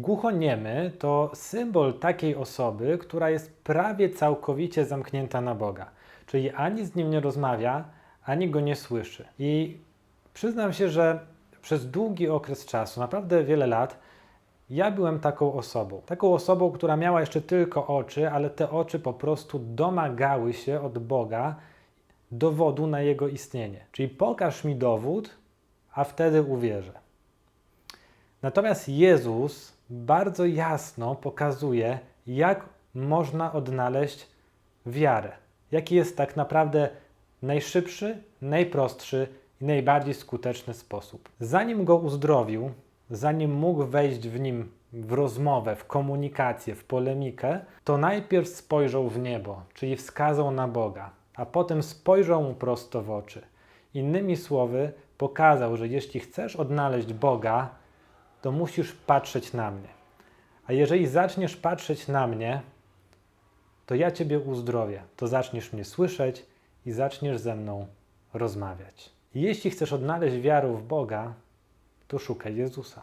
Głuchoniemy to symbol takiej osoby, która jest prawie całkowicie zamknięta na Boga. Czyli ani z nim nie rozmawia, ani go nie słyszy. I przyznam się, że przez długi okres czasu, naprawdę wiele lat, ja byłem taką osobą. Taką osobą, która miała jeszcze tylko oczy, ale te oczy po prostu domagały się od Boga dowodu na jego istnienie. Czyli pokaż mi dowód, a wtedy uwierzę. Natomiast Jezus bardzo jasno pokazuje, jak można odnaleźć wiarę. Jaki jest tak naprawdę najszybszy, najprostszy i najbardziej skuteczny sposób. Zanim go uzdrowił, zanim mógł wejść w nim w rozmowę, w komunikację, w polemikę, to najpierw spojrzał w niebo, czyli wskazał na Boga, a potem spojrzał mu prosto w oczy. Innymi słowy, pokazał, że jeśli chcesz odnaleźć Boga, to musisz patrzeć na mnie. A jeżeli zaczniesz patrzeć na mnie, to ja Ciebie uzdrowię. To zaczniesz mnie słyszeć i zaczniesz ze mną rozmawiać. Jeśli chcesz odnaleźć wiarę w Boga, to szukaj Jezusa.